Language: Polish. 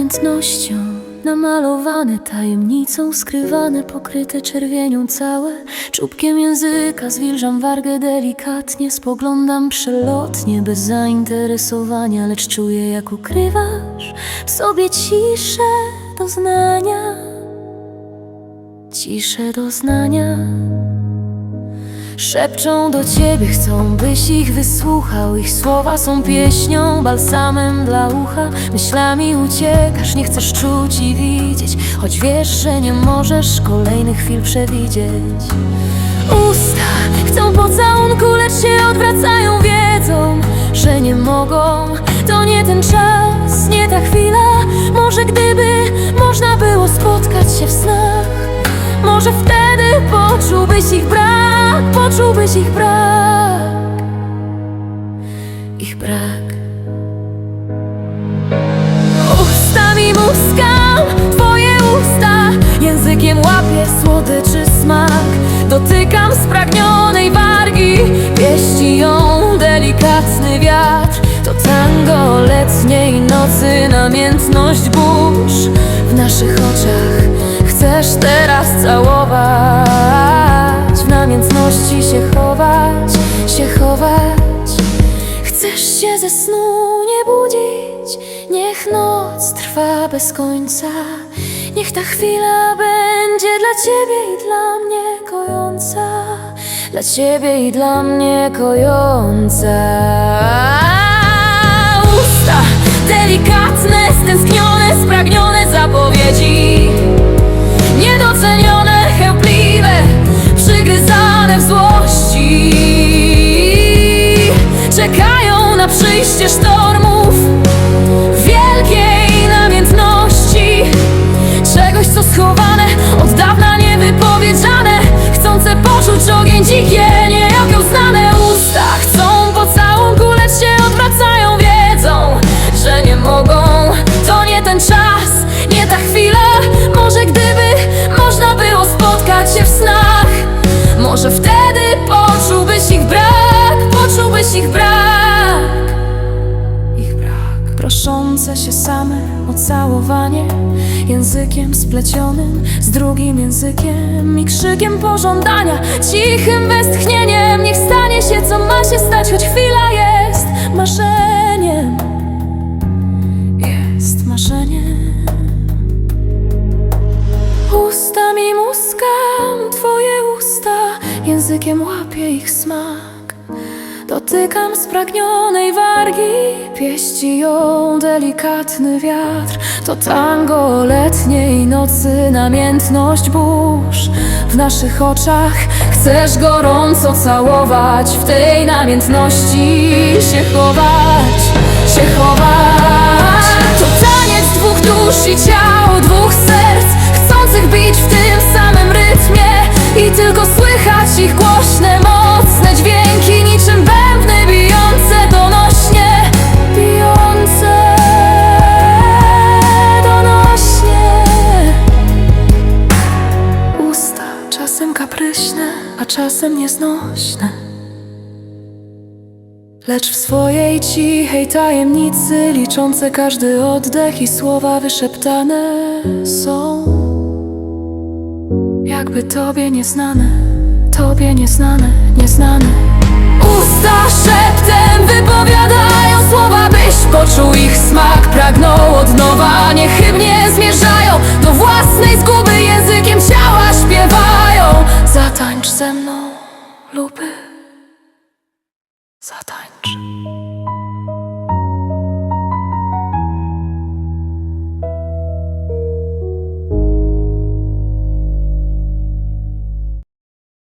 namiętnością Namalowane tajemnicą, skrywane, pokryte czerwienią całe. Czubkiem języka zwilżam wargę delikatnie Spoglądam przelotnie, bez zainteresowania Lecz czuję jak ukrywasz w sobie ciszę doznania. Ciszę doznania Szepczą do ciebie, chcą byś ich wysłuchał. Ich słowa są pieśnią, balsamem dla ucha. Myślami uciekasz, nie chcesz czuć i widzieć. Choć wiesz, że nie możesz kolejnych chwil przewidzieć. Usta chcą pocałunku, lecz się odwracają Wiedzą, że nie mogą. To nie ten czas, nie ta chwila. Może gdyby można było spotkać się w snach. Może wtedy poczułbyś ich brak, poczułbyś ich brak, ich brak. Ustami muskam twoje usta, językiem łapię słodyczy smak. Dotykam spragnionej wargi, pieści ją delikatny wiatr. To tango letniej nocy, namiętność burz w naszych oczach. Chcesz teraz całować, się ze snu nie budzić, niech noc trwa bez końca. Niech ta chwila będzie dla ciebie i dla mnie kojąca, dla ciebie i dla mnie kojąca. Usta delikatne, stęsknione, spragnione zapowiedzi. Czekają na przyjście sztormów Wielkiej namiętności. Czegoś, co schowane, od dawna niewypowiedziane Chcące poczuć ogień dzikie, nieokiełznane usta. Chcą pocałunku, lecz się odwracają Wiedzą, że nie mogą. To nie ten czas, nie ta chwila. Może gdyby można było spotkać się w snach Może wtedy poczułbyś ich brak Poczułbyś ich brak Proszące się same o całowanie Językiem splecionym z drugim językiem I krzykiem pożądania. Cichym westchnieniem Niech stanie się co ma się stać Choć chwila jest marzeniem. Jest marzeniem. Ustami muskam twoje usta Językiem łapię ich smak Dotykam spragnionej wargi Pieści ją delikatny wiatr. To tango letniej nocy Namiętność burz. W naszych oczach Chcesz gorąco całować W tej namiętności się chować Się chować czasem nieznośne Lecz w swojej cichej tajemnicy Liczące każdy oddech i słowa wyszeptane są. Jakby tobie nieznane, tobie nieznane, nieznane. Usta szeptem wypowiadają słowa, byś poczuł ich smak. Pragnął od nowa, niechybnie zmierzają. Do własnej zguby językiem ciała śpiewają. Zatańcz ze mną